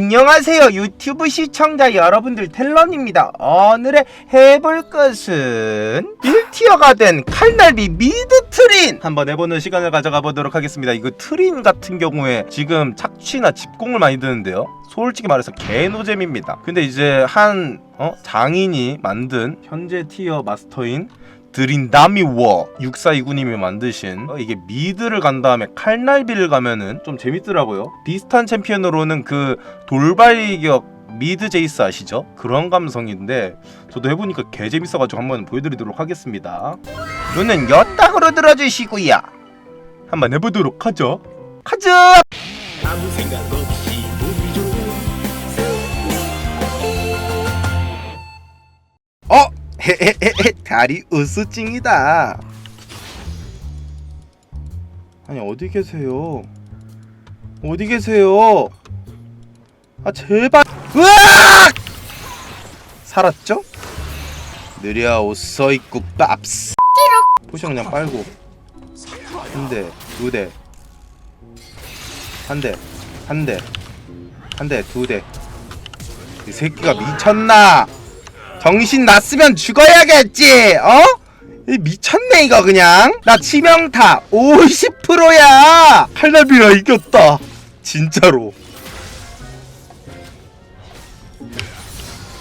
안녕하세요 유튜브 시청자 여러분들 텔런입니다. 오늘의 해볼 것은 1티어가 된 칼날비 미드 트린! 한번 해보는 시간을 가져가 보도록 하겠습니다. 이거 트린 같은 경우에 지금 착취나 집공을 많이 드는데요. 솔직히 말해서 개노잼입니다. 근데 이제 한 어? 장인이 만든 현재 티어 마스터인 드린다미워 6429님이 만드신 어, 이게 미드를 간 다음에 칼날비를 가면은 좀 재밌더라고요. 비슷한 챔피언으로는 그 돌발격 미드 제이스 아시죠? 그런 감성인데 저도 해보니까 개 재밌어가지고 한번 보여드리도록 하겠습니다. 눈은 여땅으로 들어주시고요. 한번 해보도록 하죠. 가자 헤헤헤헤 다리 으스찡이다. 아니 어디 계세요? 어디 계세요? 아 제발! 으악! 살았죠? 느려 옷서 입고 bab스. 포션 그냥 빨고. 한대 두대. 한대 한 대. 한대 두대. 이 새끼가 미쳤나 정신 났으면 죽어야겠지 어? 이 미쳤네 이거 그냥. 나 치명타 50%야. 칼날비라 이겼다. 진짜로.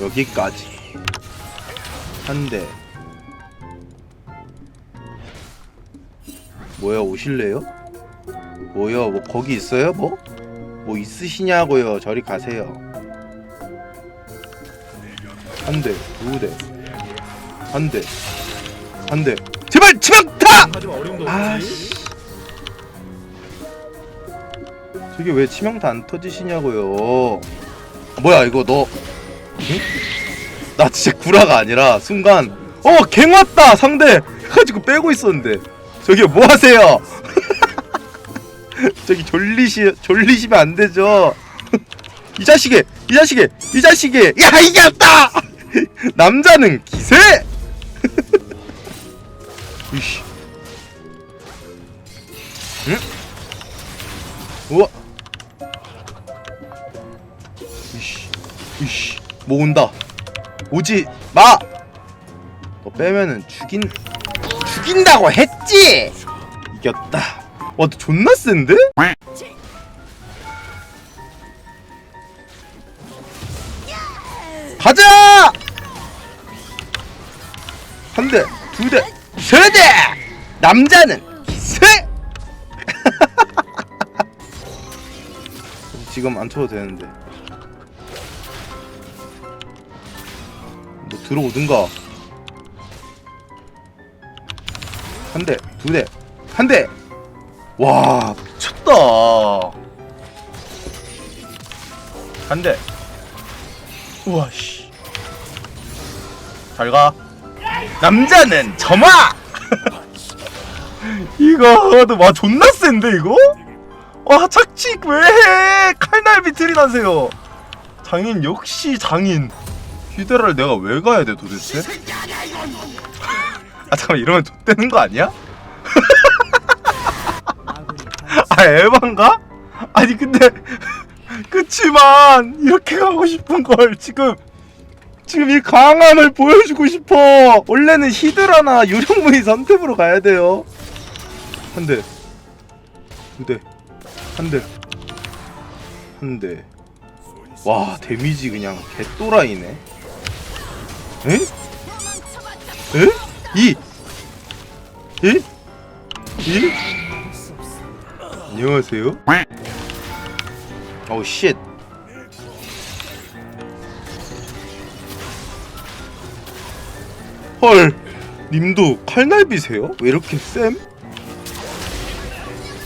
여기까지. 한대. 뭐야 오실래요? 뭐야 뭐 거기 있어요 뭐? 뭐 있으시냐고요. 저리 가세요 한 대, 두 대, 한 대, 한 대. 제발 치명 타! 하지만 어려움도 아, 없지 씨. 저게 왜 치명타 안 터지시냐고요. 뭐야 이거 너? 응? 나 진짜 구라가 아니라 순간 어 갱 왔다 상대 해가지고 빼고 있었는데 저기 뭐 하세요? 저기 졸리시 졸리시면 안 되죠. 이 자식이 이 자식이 이 자식이 야 이겼다! 남자는 기세! 이씨. 응? 우와. 이씨 이씨. 뭐 온다. 오지 마 너 빼면은 죽인 죽인다고 했지? 이겼다. 와너 존나 센데? 가자! 한 대, 두 대, 세 대! 남자는 기세! 지금 안 쳐도 되는데. 뭐 들어오든가. 한 대, 두 대, 한 대! 와, 미쳤다. 한 대. 우와 씨. 잘 가. 남자는 점아. 이거 너와 존나 센데 이거? 와 착취 왜 해? 칼날비 트린하세요. 장인 역시 장인. 히드라를 내가 왜 가야 돼 도대체? 아 잠깐 만 이러면 좆되는 거 아니야? 아 에반가? 아니 근데 그치만 이렇게 가고 싶은 걸 지금 지금 이 강함을 보여주고 싶어 원래는 히드라나 유령무이 선택으로 가야 돼요 한 대 두 대 한 대 한 대 와 데미지 그냥 개또라이네 에? 에? 이? 이? 이? 안녕하세요 어우 쉣헐 님도 칼날비세요? 왜 이렇게 쌤?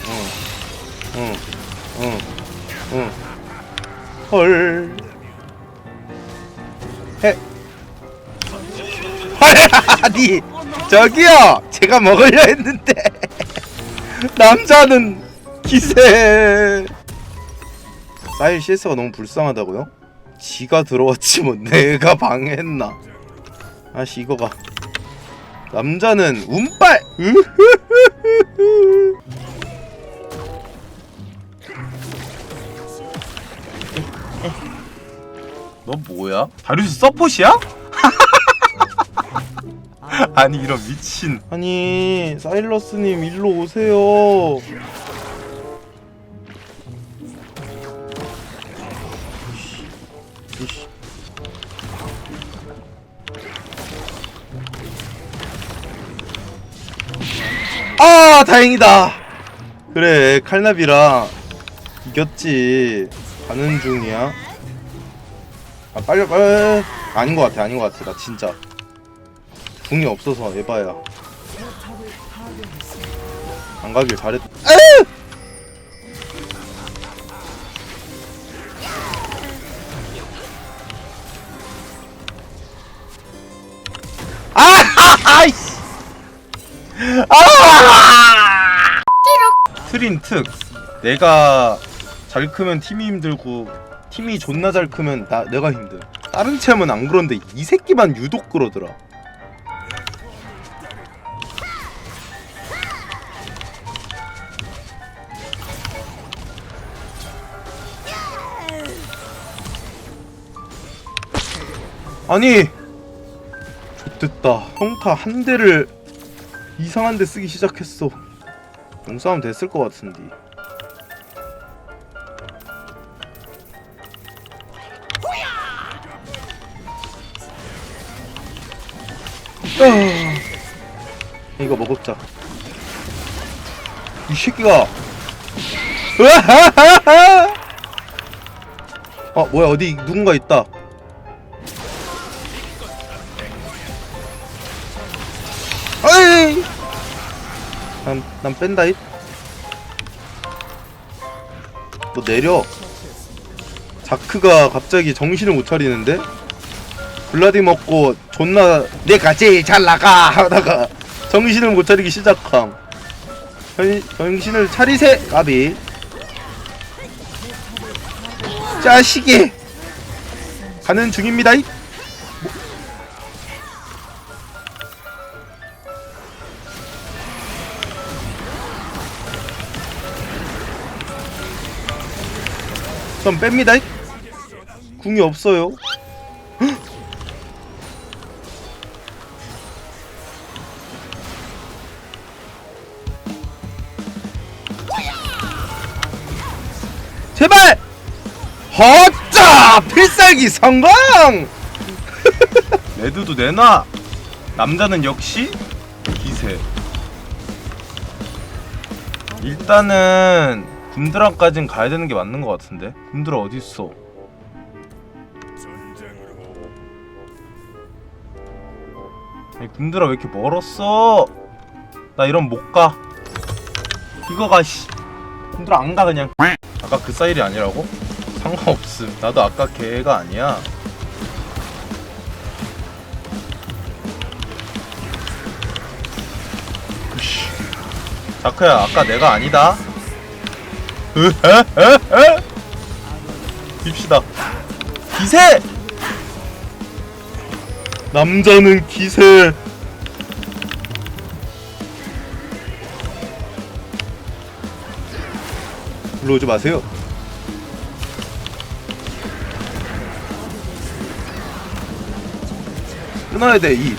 어, 어, 어, 어. 헐. 해. 아니, 저기요! 제가 먹으려 했는데. 남자는 기세. 사일 CS가 너무 불쌍하다고요? 지가 들어왔지 뭐 내가 방해했나 아씨 이거 봐 남자는 운빨. 너 뭐야? 다리우스 서폿이야? 아니 이런 미친 아니 사일러스님 일로 오세요 아 다행이다 그래 칼나비랑 이겼지 가는 중이야 아 빨리 빨리 아닌 것 같아 아닌 것 같아 나 진짜 궁이 없어서 에바야 안 가길 잘했 에으! 아! 아이씨 아! 특 내가 잘 크면 팀이 힘들고 팀이 존나 잘 크면 나 내가 힘들. 다른 챔은 안 그런데 이 새끼만 유독 그러더라. 아니 X됐다. 평타 한 대를 이상한 데 쓰기 시작했어 용싸움 됐을 것 같은데. 아, 이거 먹었자. 이 새끼가! 어 뭐야 어디 누군가 있다. 어이 난, 난 뺀다 잇 너 내려. 자크가 갑자기 정신을 못 차리는데? 블라디 먹고 존나 내가 제일 잘 나가 하다가 정신을 못 차리기 시작함. 정, 정신을 차리세 까비. 자식이. 가는 중입니다 이 전 뺍니다 이 궁이 없어요 제발! 허짜! 필살기 성공! 레드도 내놔! 남자는 역시 기세 일단은 군드랑까진 가야 되는 게 맞는 것 같은데? 군드라 어딨어? 아니 군드라 왜 이렇게 멀었어? 나 이런 못 가. 이거 가 씨. 군드라 안 가 그냥. 아까 그 사일이 아니라고? 상관없음. 나도 아까 걔가 아니야. 으씨. 자크야 아까 내가 아니다 깁시다 기세 남자는 기세 불러오지 마세요 끊어야 돼, 이.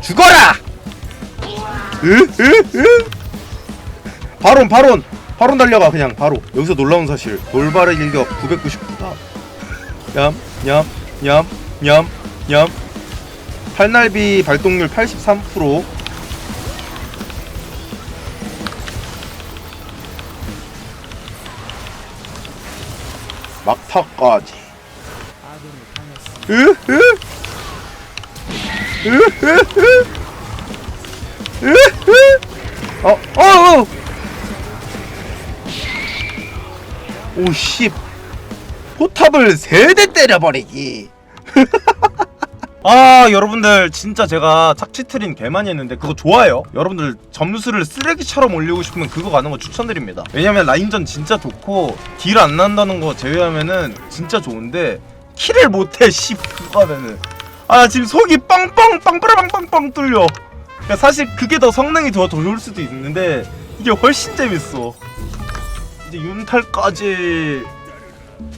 죽어라! 으, 으, 으. 바론, 바론! 바론 달려가, 그냥, 바로. 여기서 놀라운 사실. 돌발의 일격 999다. 얌, 얌, 얌, 얌, 얌. 팔날비 발동률 83%. 막타까지. 으, 으. 어, 어, 어. 오, 씨. 포탑을 세대 때려버리기. 아 여러분들 진짜 제가 착취 트린 개 많이 했는데 그거 좋아요 여러분들 점수를 쓰레기처럼 올리고 싶으면 그거 가는 거 추천드립니다 왜냐면 라인전 진짜 좋고 딜 안 난다는 거 제외하면은 진짜 좋은데 킬을 못해 씨 그거 하면은 아 지금 속이 빵빵 빵빠라빵빵빵 뚫려 그러니까 사실 그게 더 성능이 더 좋을 수도 있는데 이게 훨씬 재밌어 이제 윤탈까지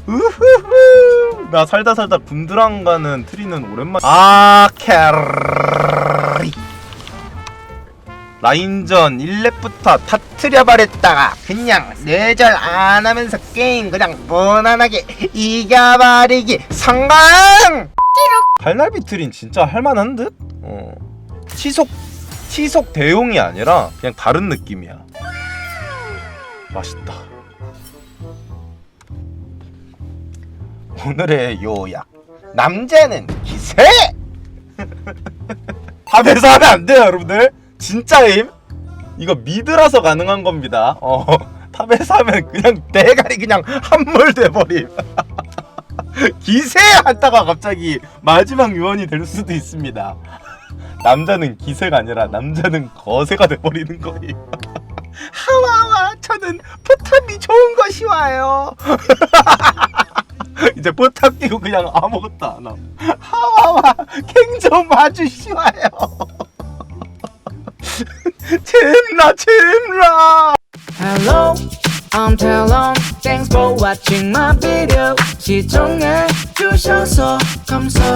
우후후 나 살다 살다 군드랑 가는 트리는 오랜만 아 캐리 라인전 1렙부터 터트려 버렸다가 그냥 뇌절 안 하면서 게임 그냥 무난하게 이겨버리기 성공! 칼날비 트린 진짜 할만한 듯? 어. 치속 치속 대용이 아니라 그냥 다른 느낌이야 맛있다 오늘의 요약. 남자는 기세! 탑에서 하면 안 돼요 여러분들. 진짜임? 이거 미드라서 가능한 겁니다. 어 탑에서 하면 그냥 대가리 그냥 함몰 돼버림. 기세! 하다가 갑자기 마지막 유언이 될 수도 있습니다. 남자는 기세가 아니라 남자는 거세가 돼버리는 거예요. 하와와 저는 포탑이 좋은 것이 와요 이제 포탑 끼고 그냥 아무것도 안 함. 하와와 갱좀 봐주시와요. 잼라 잼라. Hello, I'm Talon. Thanks for watching my video. 시청해 주셔서 감사.